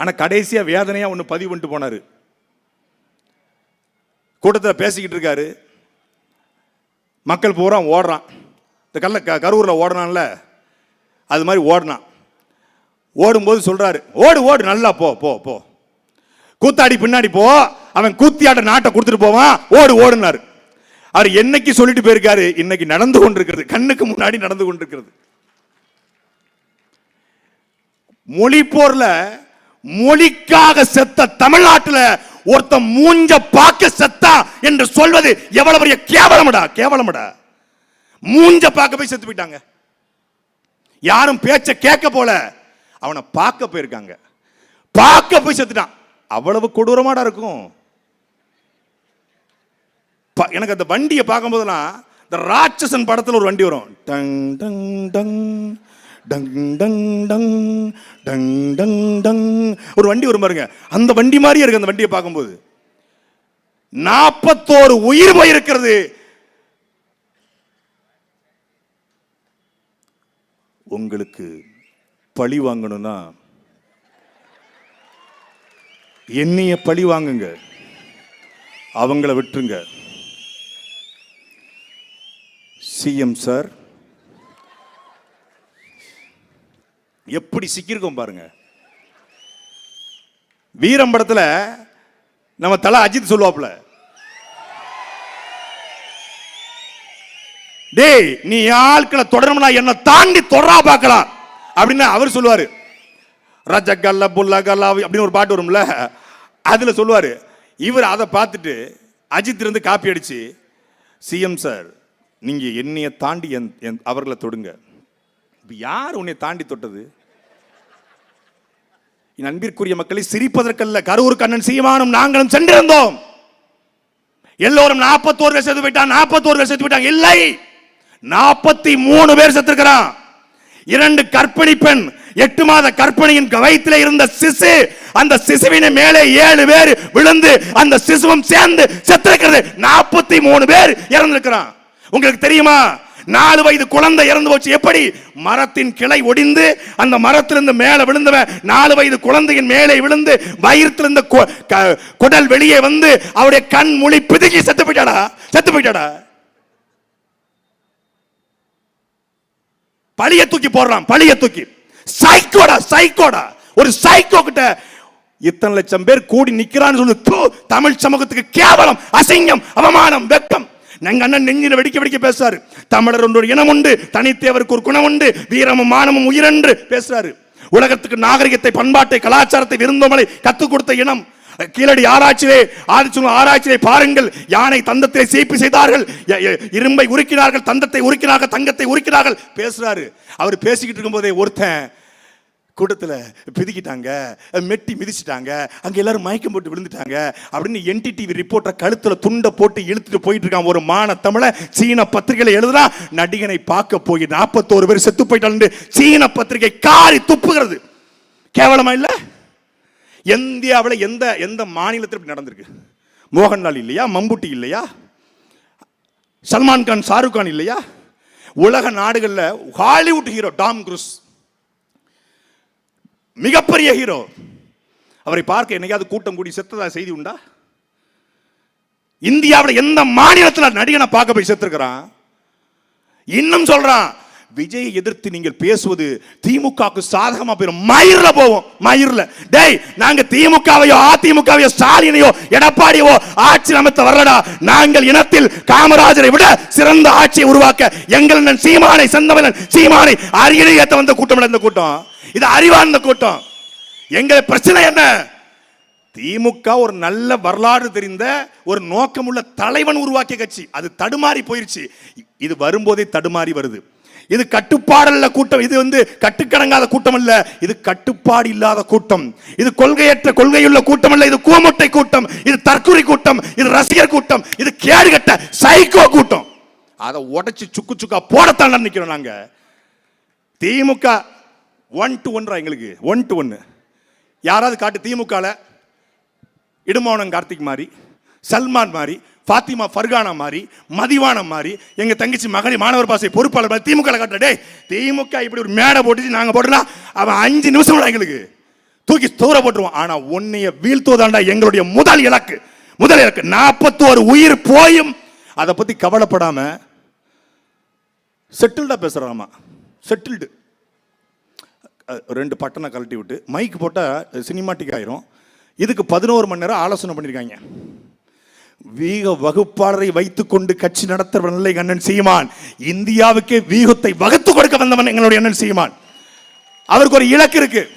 ஆனால் கடைசியாக வேதனையாக ஒன்று பதிவு பண்ணிட்டு போனார். கூட்டத்தில் பேசிக்கிட்டு இருக்காரு. மக்கள் பூரா ஓடுறான். இந்த கல்ல க கரூரில் ஓடுனான்ல அது மாதிரி ஓடினான். ஓடும்போது சொல்கிறாரு ஓடு ஓடு நல்லா போ போ போ. கூத்தாடி பின்னாடி போ. அவன் கூத்தியாட்ட நாட்டை கொடுத்துட்டு போவான். ஓடு ஓடுனாரு. அவர் என்னைக்கு சொல்லிட்டு போயிருக்காரு? இன்னைக்கு நடந்து கொண்டிருக்கிறது. கண்ணுக்கு முன்னாடி நடந்து கொண்டிருக்கிறது. மொழி போரில் மொழிக்காக செத்த தமிழ்நாட்டில் ஒருத்தன் மூஞ்ச பார்க்க செத்தா என்று சொல்வது எவ்வளவு பெரிய கேவலமடா கேவலமடா. மூஞ்ச பார்க்க போய் செத்து போயிட்டாங்க. யாரும் பேச்ச கேட்க போல அவனை பார்க்க போயிருக்காங்க. பார்க்க போய் செத்துட்டான். அவ்வளவு கொடூரமாடா இருக்கும். ப- எனக்கு அந்த வண்டியை பார்க்கும்போதெல்லாம் இந்த ராட்சசன் படத்தில் ஒரு வண்டி வரும். டங் டங் டங். டங் டங் டங் டங் டங் டங். ஒரு வண்டி வரும் பாருங்க. அந்த வண்டி மாதிரியே இருக்கு அந்த வண்டியை பார்க்கும்போது. நாற்பத்தோரு உயிர் போயிருக்கிறது. உங்களுக்கு பழி வாங்கணும்னா என்னைய பழி வாங்குங்க. அவங்கள விட்டுருங்க. சிஎம் சார் எப்படி சிக்கியிருக்கோம் பாருங்க. வீரம் படத்துல நம்ம தலை அஜித் சொல்லுவாப்ல டேய் நீ ஆட்களை தொடரணும்னா என்ன தாண்டி தொடரா பார்க்கலாம். அப்படின்னு அவர் சொல்லுவாரு. ரஜகல்ல புல்லகல்ல அப்படின்னு ஒரு பாட்டு வரும்ல. அதுல சொல்லுவாரு. இவர் அதை பார்த்துட்டு அஜித் இருந்து காப்பி அடிச்சு சிஎம் சார் நீங்க என்னைய தாண்டி என் அவர்களை தொடுங்க. யார் உன்னை தாண்டி தொட்டது? என் அன்பிற்குரிய மக்களை சிரிப்பதற்கல்ல. கரூர் கண்ணன் சீமானும் நாங்களும் சென்றிருந்தோம். எல்லோரும் நாற்பத்தோரு பேர் செத்து போயிட்டான் நாற்பத்தோரு பேர் செத்து போயிட்டாங்க. இல்லை நாற்பத்தி மூணு பேர் செத்துருக்கிறான். இரண்டு கற்பிணி பெண் எட்டு மாத கற்பனையின் வயிற்றில் இருந்த சிசு அந்த சிசுவின் மேலே ஏழு பேர் விழுந்து அந்த சிசுவும் சேர்ந்து செத்திருக்கிறது. நாற்பத்தி மூணு பேர் இறந்திருக்கிறான். உங்களுக்கு தெரியுமா? நாலு வயது குழந்தை இறந்து போச்சு. எப்படி? மரத்தின் கிளை ஒடிந்து அந்த மரத்திலிருந்து மேலே விழுந்தவன் நாலு வயது குழந்தையின் மேலே விழுந்து வயிற்றிலிருந்து கொ- க- குடல் வெளியே வந்து அவருடைய கண் மொழி பிதுங்கி செத்து போயிட்டாடா? செத்து போயிட்டாடா? பழிய தூக்கி போடுறான் பழிய தூக்கி. சைக்கோடா சைக்கோடா. ஒரு சைக்கோ கிட்ட இத்தனை லட்சம் பேர் கூடி நிக்கிறான்னு சொல்லி தூ, தமிழ் சமூகத்துக்கு கேவலம் அசிங்கம் அவமானம் வெக்கம். எங்க அண்ணன் நெஞ்சில வெடிக்க வெடிக்க பேசுறாரு. தமிழர் ஒன்று ஒரு இனம் உண்டு தனித்தேவருக்கு ஒரு குணம் உண்டு வீரமும் மானமும் உயிரென்று பேசுறாரு. உலகத்துக்கு நாகரிகத்தை பண்பாட்டை கலாச்சாரத்தை விருந்தோமலை கத்துக் கொடுத்த இனம் கீழடி ஆராய்ச்சியிலே ஆதிச்சுள்ள ஆராய்ச்சியிலே பாருங்கள் யானை தந்தத்தை சீப்பு செய்தார்கள் இரும்பை உருக்கினார்கள் தந்தத்தை உருக்கினார்கள் தங்கத்தை உருக்கினார்கள் பேசுறாரு. அவர் பேசிக்கிட்டு இருக்கும்போதே ஒருத்தன் கூட்டத்தில் பிதிக்கிட்டாங்க மெட்டி மிதிச்சிட்டாங்க அங்கே எல்லாரும் மயக்கம் போட்டு விழுந்துட்டாங்க அப்படின்னு என்டிடிவி ரிப்போர்ட்டை கழுத்தில் துண்டை போட்டு இழுத்துட்டு போயிட்டு இருக்கான். ஒரு மான தமிழை சீன பத்திரிகையில் எழுதுனா நடிகனை பார்க்க போய் நாற்பத்தோரு பேர் செத்து போயிட்டாங்க சீன பத்திரிகை காரி துப்புகிறது. கேவலமா இல்லை? இந்தியாவில் எந்த எந்த மாநிலத்தில் இப்படி நடந்திருக்கு? மோகன்லால் இல்லையா? மம்புட்டி இல்லையா? சல்மான் கான் ஷாருக் கான் இல்லையா? உலக நாடுகளில் ஹாலிவுட் ஹீரோ டாம் குரூஸ். மிகப்பெரிய ஹீரோ. அவரை பார்க்க என்னைக்காவது கூட்டம் கூடி செத்ததா செய்தி உண்டா? இந்தியாவில் எந்த மாநிலத்தில் நடிகனை பார்க்க போய் செத்துருக்கிறான்? இன்னும் சொல்றான் விஜயை எதிர்த்து நீங்கள் பேசுவது திமுகவுக்கு சாதகமா போயிடும் மயிரில் போவோம் மயிரில். டேய் நாங்க திமுகவையோ அதிமுகவையோ ஸ்டாலினையோ எடப்பாடியோ ஆட்சி அமைத்த வரலடா நாங்கள் இனத்தில் காமராஜரை விட சிறந்த ஆட்சியை உருவாக்க எங்கள் சீமானை செந்தமிழன் சீமானை அருகிலே ஏத்த வந்த கூட்டம் இந்த கூட்டம். இது அறிவார்ந்த கூட்டம். எங்கள் பிரச்சனை என்ன? திமுக ஒரு நல்ல வரலாறு தெரிந்த ஒரு நோக்கமுள்ள தலைவன் உருவாக்கிய கட்சி. அது தடுமாறி போயிருச்சு. இது வரும்போதே தடுமாறி வருது. இது கட்டுப்பாடல்ல கூட்டம். இது வந்து கட்டுக்கடங்காத கூட்டம் அல்ல இது கட்டுப்பாடு இல்லாத கூட்டம். இது கொள்கையற்ற கொள்கையுள்ள கூட்டம் அல்ல இது கூமுட்டை கூட்டம். இது தற்கொலை கூட்டம். இது ரசிகர் கூட்டம். இது கேடுகட்ட சைக்கோ கூட்டம். அதை உடைச்சு சுக்கு சுக்கா போடத்தான் நிற்கிறோம் நாங்க. திமுக ஒன் டு ஒன்றா எங்களுக்கு. ஒன் டு ஒன்று யாராவது காட்டு திமுகல? இடுமோனன் கார்த்திக் மாதிரி சல்மான் மாதிரி பாத்திமா ஃபர்கானா மாதிரி மதிவானம் மாதிரி எங்க தங்கச்சி மகளி மாணவர் பாசை பொறுப்பாளர் மாதிரி திமுக காட்டுற. டே திமுக இப்படி ஒரு மேடை போட்டுச்சு நாங்க போடலாம் அவன் அஞ்சு நிமிஷம் எங்களுக்கு தூக்கி தூர போட்டுருவோம் ஆனா உன்னைய வீழ்த்துவதாண்டா எங்களுடைய முதல் இலக்கு. முதல் இலக்கு நாற்பத்தோரு உயிர் போயும். அதை பத்தி கவலைப்படாம செட்டில்டா பேசுறாமா செட்டில்டு ரெண்டு பட்டனை கழட்டி விட்டு மைக் போட்டால் சினிமாட்டிக் ஆயிரும். இதுக்கு பதினோரு மணி நேரம் ஆலோசனை பண்ணியிருக்காங்க வீக வகுப்பாளரை வைத்துக்கொண்டு கட்சி நடத்துறவன் இல்லை அண்ணன் சீமான். இந்தியாவுக்கே வீகத்தை வகுத்து கொடுக்க வந்தவன் எங்களுடைய அண்ணன் சீமான். அவருக்கு ஒரு இலக்கு இருக்கு.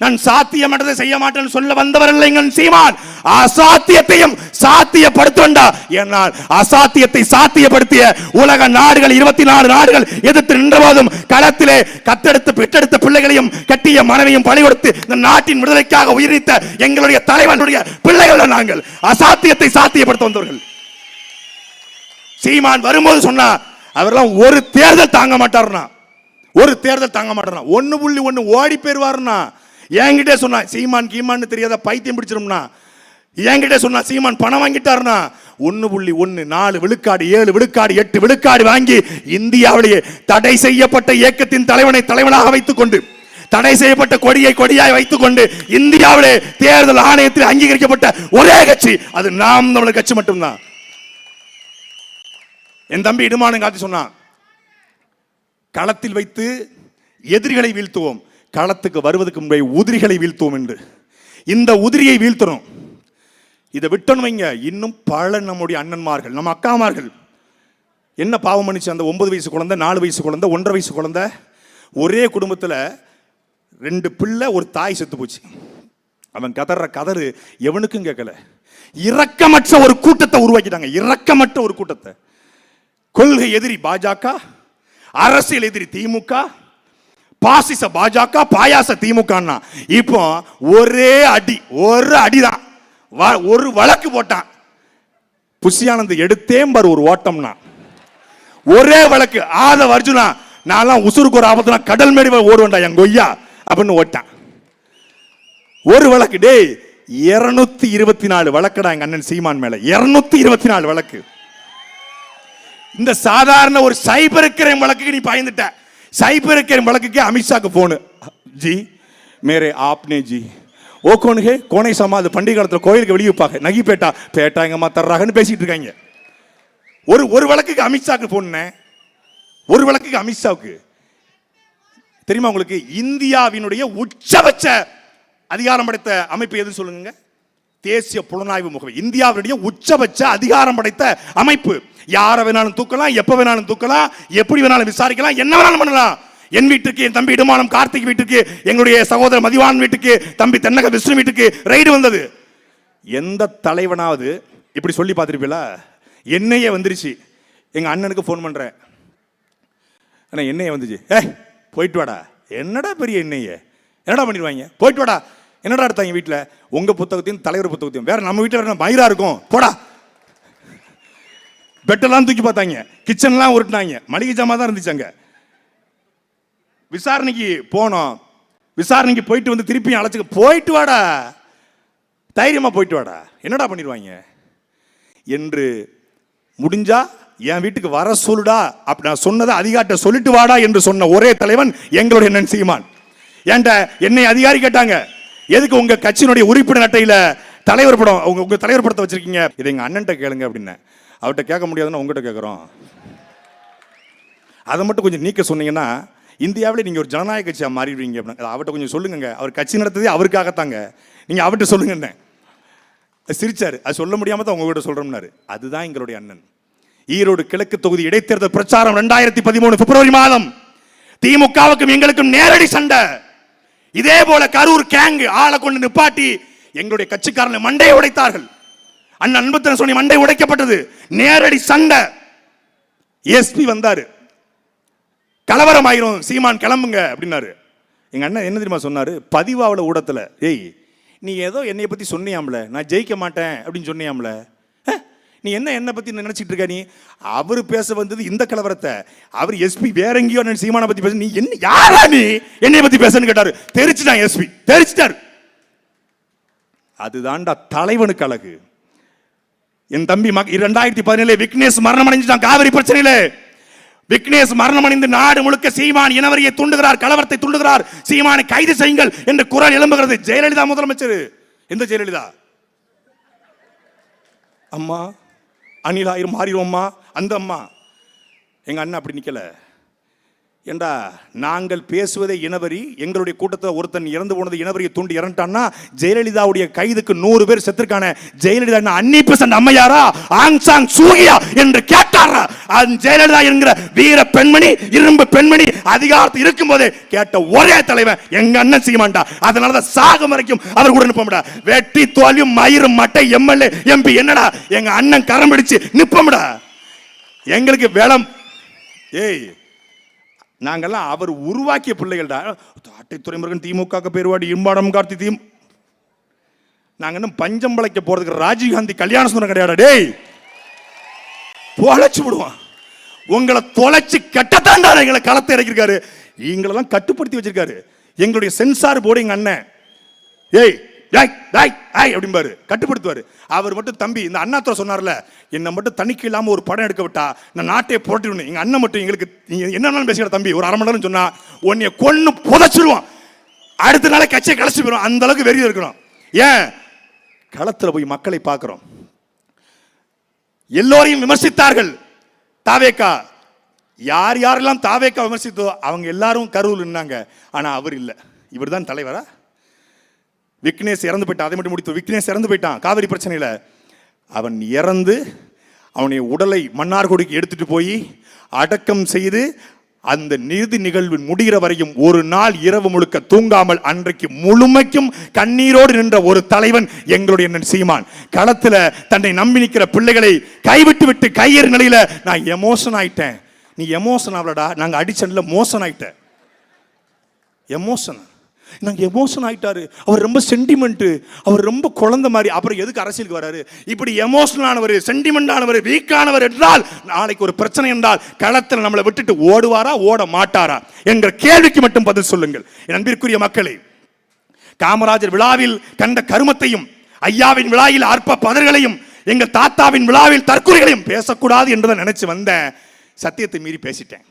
நான் சாத்தியமற்றதை செய்ய மாட்டேன்னு சொல்ல வந்தவர் இல்லை எங்கள் சீமான். அசாத்தியத்தையும் சாத்தியப்படுத்துவண்டா. என்னால் அசாத்தியத்தை சாத்தியப்படுத்திய உலக நாடுகள் இருபத்தி நாலு நாடுகள் எதிர்த்து நின்றபோதும் களத்திலே கத்தெடுத்து பெற்றெடுத்த பிள்ளைகளையும் கட்டிய மனைவியும் பழி கொடுத்து இந்த நாட்டின் விடுதலைக்காக உயிரித்த எங்களுடைய தலைவனுடைய பிள்ளைகள் நாங்கள். அசாத்தியத்தை சாத்தியப்படுத்த வந்தவர்கள். சீமான் வரும்போது சொன்னா அவரெல்லாம் ஒரு தேர்தல் தாங்க மாட்டார்னா ஒரு தேர்தல் தாங்க மாட்டார்னா ஒன்னு புள்ளி ஒன்னு ஓடி போயிருவாருனா என்கிட்ட சொன்னா சீமான் கீமான்னு தெரியாத பைத்தியம் பிடிச்சிரும்னா என்கிட்ட சொன்னா சீமான் பணம் வாங்கிட்டாருனா ஒன்னு புள்ளி ஒன்னு நாலு விழுக்காடு ஏழு விழுக்காடு எட்டு விழுக்காடு வாங்கி இந்தியாவிலேயே தடை செய்யப்பட்ட இயக்கத்தின் தலைவனை தலைவனாக வைத்துக் கொண்டு தடை செய்யப்பட்ட கொடியை கொடியாய் வைத்துக் கொண்டு இந்தியாவிலே தேர்தல் ஆணையத்தில் அங்கீகரிக்கப்பட்ட ஒரே கட்சி அது நாம் தமிழர் கட்சி மட்டும்தான். என் தம்பி இடுமானம் காட்டி சொன்னான் களத்தில் வைத்து எதிரிகளை வீழ்த்துவோம் களத்துக்கு வருவதற்கு முன்பே உதிரிகளை வீழ்த்துவோம் என்று. இந்த உதிரியை வீழ்த்தணும். இதை விட்டணும் வைங்க. இன்னும் பல நம்முடைய அண்ணன்மார்கள் நம்ம அக்காமார்கள். என்ன பாவம் பண்ணிச்சு? அந்த ஒன்பது வயசு குழந்தை நாலு வயசு குழந்தை ஒன்றரை வயசு குழந்தை. ஒரே குடும்பத்தில் ரெண்டு பிள்ளை ஒரு தாய் செத்து போச்சு. அவன் கதற கதறு எவனுக்கும் கேட்கல. இரக்கமற்ற ஒரு கூட்டத்தை உருவாக்கிட்டாங்க. இரக்கமற்ற ஒரு கூட்டத்தை. கொள்கை எதிரி பாஜக அரசியல் எதிரி திமுக பாசிச பாஜக பாயாச திமுகன்னா இப்போ ஒரே அடி ஒரு அடிதான். வ- ஒரு வழக்கு போட்டான். புஷியானந்த் எடுத்தே பாரு ஒரு ஓட்டம்னா. ஒரே வழக்கு ஆத அர்ஜுனா நான்லாம் உசுருக்கு ஒரு ஆபத்துனா கடல் மேடி ஓடுவேன்டா என் கொய்யா அப்படின்னு ஓட்டான். ஒரு வழக்கு டேய் இருநூத்தி இருபத்தி நாலு வழக்குடா எங்க அண்ணன் சீமான் மேல. இருநூத்தி இருபத்தி நாலு வழக்கு. இந்த சாதாரண ஒரு சைபர் கிரைம் வழக்குக்கு நீ பயந்துட்ட. சைபர் கிரைம் வழக்குக்கு அமித்ஷாக்கு போனு ஜி மேரே ஆப்னே ஜி. ஓ கோனுகே கோனை சம்மா அது பண்டிகை காலத்தில் கோயிலுக்கு வெளியே வைப்பாங்க நகி பேட்டா பேட்டா எங்கம்மா தர்றாங்கன்னு பேசிட்டு இருக்காங்க. ஒரு ஒரு வழக்குக்கு அமித்ஷாக்கு போனேன் ஒரு வழக்குக்கு அமித்ஷாவுக்கு. தெரியுமா உங்களுக்கு? இந்தியாவினுடைய உச்சபட்ச அதிகாரம் படைத்த அமைப்பு எதுன்னு சொல்லுங்க தேசிய புலனாய்வு முகமை. இந்தியாவுடைய உச்சபட்ச அதிகாரம் படைத்த அமைப்பு. யாரை வேணாலும் தூக்கலாம் எப்ப வேணாலும் தூக்கலாம் எப்படி வேணாலும் விசாரிக்கலாம் என்ன வேணாலும் பண்ணலாம். என் வீட்டுக்கு என் தம்பி இடுமானம் கார்த்திக் வீட்டுக்கு எங்களுடைய சகோதரர் மதிவான் வீட்டுக்கு தம்பி தென்னக விஷ்ணு வீட்டுக்கு ரைடு வந்தது. எந்த தலைவனாவது இப்படி சொல்லி பார்த்துருப்பீங்களா? என்னையே வந்துருச்சு. எங்க அண்ணனுக்கு ஃபோன் பண்றேன். அண்ணா என்னையே வந்துச்சு. ஏ போயிட்டு வாடா. என்னடா பெரிய என்னையே? என்னடா பண்ணிடுவாங்க போயிட்டு வாடா. என்னடா எடுத்தாங்க வீட்டில் உங்கள் புத்தகத்தையும் தலைவர் புத்தகத்தையும். வேறு நம்ம வீட்டில் வேறு மயிராக இருக்கும். போடா. பெட்டெல்லாம் தூக்கி பார்த்தாங்க. கிச்சன்லாம் உருட்டினாங்க. மளிகை ஜாமா தான் இருந்துச்சு அங்கே. விசாரணைக்கு போனோம். விசாரணைக்கு போயிட்டு வந்து திருப்பியும் அழைச்சிக்க போயிட்டு வாடா. தைரியமாக போயிட்டு வாடா. என்னடா பண்ணிடுவாங்க? என்று முடிஞ்சா என் வீட்டுக்கு வர சொல்லுடா. அப்படி நான் சொன்னதை அதிகாரிட்ட சொல்லிட்டு வாடா என்று சொன்ன ஒரே தலைவன் எங்களுடைய நன்சிமான் சீமான் ஏன்ட்ட என்னை அதிகாரி கேட்டாங்க. எதுக்கு உங்க கட்சியினுடைய உறுப்பினர் அட்டையில தலைவர் படம் உங்க உங்க தலைவர் படத்தை வச்சிருக்கீங்க? இதை எங்க அண்ணன்ட்ட கேளுங்க அப்படின்னு. அவர்கிட்ட கேட்க முடியாதுன்னு உங்ககிட்ட கேட்குறோம். அதை மட்டும் கொஞ்சம் நீக்க சொன்னீங்கன்னா இந்தியாவிலே நீங்கள் ஒரு ஜனநாயக கட்சியாக மாறிடுவீங்க அப்படின்னு. அவர்கிட்ட கொஞ்சம் சொல்லுங்க அவர் கட்சி நடத்ததே அவருக்காகத்தாங்க. நீங்கள் அவர்கிட்ட சொல்லுங்கன்னு. சிரிச்சார். அது சொல்ல முடியாமல் தான் உங்ககிட்ட சொல்கிறோம்னாரு அதுதான் எங்களுடைய அண்ணன். ஈரோடு கிழக்கு தொகுதி இடைத்தேர்தல் பிரச்சாரம் ரெண்டாயிரத்தி பதிமூணு பிப்ரவரி மாதம். திமுகவுக்கும் எங்களுக்கும் நேரடி சண்டை. இதே போல கரூர் கேங் ஆளை கொண்டு நிப்பாட்டி எங்களுடைய கட்சிக்காரனை மண்டையை உடைத்தார்கள். அண்ணன் அன்புத்தன் சொல்லி மண்டை உடைக்கப்பட்டது. நேரடி சண்டை. எஸ்பி வந்தாரு. கலவரம் ஆயிரும். சீமான் கிளம்புங்க அப்படின்னாரு. எங்க அண்ணன் என்ன தெரியுமா சொன்னாரு? பதிவாவில் ஊடத்துல ஏய் நீ ஏதோ என்னைய பத்தி சொன்னியாம்ல? நான் ஜெயிக்க மாட்டேன் அப்படின்னு சொன்னியாம்ல? நீ என்ன என்னை பத்தி நினைச்சிட்டு இருக்க நீ? அவர் பேச வந்தது இந்த கலவரத்தை. அவர் எஸ்பி வேற எங்கேயோ சீமானை பத்தி பேச நீ என்ன யாரா நீ? என்னை பத்தி பேசன்னு கேட்டாரு. தெரிச்சுட்டான் எஸ்பி தெரிச்சுட்டாரு. அதுதான்டா தலைவனுக்கு அழகு. என் தம்பி இரண்டாயிரத்தி பதினேழு விக்னேஷ் மரணம் அடைஞ்சிட்டான் காவிரி பிரச்சனையில. விக்னேஷ் மரணமடைந்து நாடு முழுக்க சீமான் இனவரியை தூண்டுகிறார் கலவரத்தை தூண்டுகிறார். சீமானை கைது செய்யுங்கள் என்று குரல் எழும்புகிறது ஜெயலலிதா முதலமைச்சர். எந்த ஜெயலலிதா? அம்மா அணிலாயிரம் மாறிடுவோம்மா. அந்த அம்மா. எங்கள் அண்ணன் அப்படி நிற்கலை ஏண்டா நாங்கள் பேசுவதே இனவரி எங்களுடைய கூட்டத்தில் ஒருத்தன் இறந்து போனது இனவரியை தூண்டி இறந்துட்டான்னா ஜெயலலிதாவுடைய கைதுக்கு நூறு பேர் செத்துருக்கான. ஜெயலலிதா என்ன அன்னி பெசன்ட் அம்மையாரா? ஆங் சாங் சூகியா என்று கேட்டாரா? அந்த ஜெயலலிதா என்கிற வீர பெண்மணி இரும்பு பெண்மணி அதிகாரத்தில் இருக்கும் போதே கேட்ட ஒரே தலைவன் எங்க அண்ணன் செய்ய மாட்டா அதனாலதான் சாகம் வரைக்கும் அவர் கூட நிப்பமுடா வெட்டி தோல்வியும் மயிரும் மட்டை எம்எல்ஏ எம்பி என்னடா? எங்க அண்ணன் கரம் பிடிச்சு நிப்பமுடா எங்களுக்கு வேளம். ஏய் நாங்கெல்லாம் அவர் உருவாக்கிய பிள்ளைகள்டா தாட்டை துறைமுருகன் திமுக பேருவாடி இம்பாடம் கார்த்தி தீம். நாங்க இன்னும் பஞ்சம் பழைக்க போறதுக்கு ராஜீவ்காந்தி கல்யாண சுந்தரம் கிடையாது டேய்? தொலைச்சு விடுவான். உங்களை தொலைச்சு கட்டத்தாண்டா எங்களை களத்தை இறக்கியிருக்காரு. எங்களெல்லாம் கட்டுப்படுத்தி வச்சிருக்காரு. எங்களுடைய சென்சார் போர்டு எங்க அண்ணன். ஏய் டாய் டாய் ஆய் அப்படிம்பாரு. கட்டுப்படுத்துவார். அவர் மட்டும் தம்பி இந்த அண்ணாத்துறை சொன்னார்ல என்னை மட்டும் தணிக்கை இல்லாமல் ஒரு படம் எடுக்க விட்டா நான் நாட்டையே புரட்டிடணும் எங்கள் அண்ணன் மட்டும் எங்களுக்கு நீங்க பேசுகிற தம்பி ஒரு அரை மணி நேரம் சொன்னால் உன்னைய கொன்று புதைச்சிருவான். அடுத்த நாளே கட்சியை கலைச்சு போயிடும் அந்த அளவுக்கு வெறி இருக்கணும் ஏன்? களத்தில் போய் மக்களை பார்க்குறோம். எல்லோரையும் விமர்சித்தார்கள். தாவேக்கா யார் யாரெல்லாம் தாவேக்கா விமர்சித்தோ அவங்க எல்லாரும் கருவில் நின்னாங்க. ஆனால் அவர் இல்லை. இவர் தான் தலைவரா? விக்னேஷ் இறந்து போயிட்டான். அதை மட்டும் முடித்து விக்னேஷ் இறந்து போயிட்டான் காவிரி பிரச்சனையில். அவன் இறந்து அவனுடைய உடலை மன்னார்குடிக்கு எடுத்துட்டு போய் அடக்கம் செய்து அந்த நீதி நிகழ்வு முடிகிற வரையும் ஒரு நாள் இரவு முழுக்க தூங்காமல் அன்றைக்கு முழுமைக்கும் கண்ணீரோடு நின்ற ஒரு தலைவன் எங்களுடைய சீமான். களத்தில் தன்னை நம்பி நிற்கிற பிள்ளைகளை கைவிட்டு விட்டு கையேறு நிலையில நான் எமோஷன் ஆயிட்டேன். நீ எமோஷன் ஆகலடா. நாங்கள் அடிச்சன்ல மோசன் ஆயிட்டேன் எமோஷன் நாங்க எமோஷன் ஆயிட்டாரு. அவர் ரொம்ப சென்டிமெண்ட்டு அவர் ரொம்ப குழந்தை மாதிரி. அப்புறம் எதுக்கு அரசியலுக்கு வராரு? இப்படி எமோஷனல் ஆனவர் சென்டிமெண்ட் ஆனவர் என்றால் நாளைக்கு ஒரு பிரச்சனை என்றால் களத்தில் நம்மளை விட்டுட்டு ஓடுவாரா ஓட மாட்டாரா என்ற கேள்விக்கு மட்டும் பதில் சொல்லுங்கள். என் அன்பிற்குரிய மக்களே காமராஜர் விழாவில் கண்ட கருமத்தையும் ஐயாவின் விழாவில் அற்ப பதர்களையும் எங்க தாத்தாவின் விழாவில் தற்கொலைகளையும் பேசக்கூடாது என்றதை நினைச்சு வந்தேன் சத்தியத்தை மீறி பேசிட்டேன்.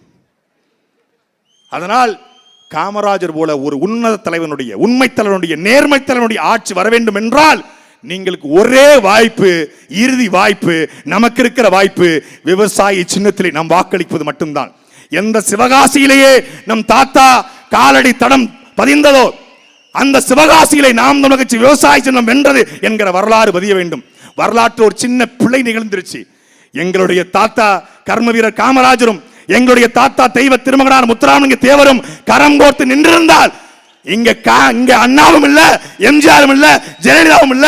அதனால் காமராஜர் போல ஒரு உன்னத தலைவனுடைய உண்மை தலைவனுடைய நேர்மை தலைவனுடைய ஆட்சி வர வேண்டும் என்றால் நீங்களுக்கு ஒரே வாய்ப்பு இறுதி வாய்ப்பு நமக்கு இருக்கிற வாய்ப்பு விவசாயி சின்னத்திலே நாம் வாக்களிப்பது மட்டும்தான். எந்த சிவகாசியிலேயே நம் தாத்தா காலடி தடம் பதிந்ததோ அந்த சிவகாசியிலே நாம் நமக்கு விவசாய சின்னம் வென்றது என்கிற வரலாறு பதிய வேண்டும். வரலாற்று ஒரு சின்ன பிள்ளை நிகழ்ந்துருச்சு. எங்களுடைய தாத்தா கர்ம வீரர் காமராஜரும் எங்களுடைய தாத்தா தெய்வ திருமகனார் முத்துராமலிங்க தேவரும் கரம் கோர்த்து நின்றிருந்தால் இங்க கா- இங்க அண்ணாவும் இல்ல எம்ஜிஆரும் இல்ல ஜெயலலிதாவும் இல்ல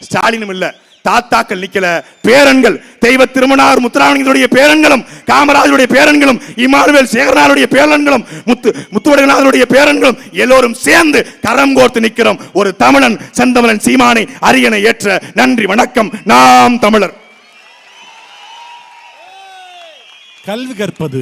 ஸ்டாலினும் இல்ல. தாத்தாக்கள் நிக்கல பேரன்கள் தெய்வ திருமணார் முத்துராமலிங்கத்துடைய பேரன்களும் காமராஜருடைய பேரன்களும் இமானுவேல் சேகரனாருடைய பேரன்களும் முத்து முத்துவடகநாதருடைய பேரன்களும் எல்லோரும் சேர்ந்து கரம் கோர்த்து நிக்கிறோம். ஒரு தமிழன் செந்தமிழன் சீமானை அரியணை ஏற்ற நன்றி வணக்கம். நாம் தமிழர். கல்வி கற்பது.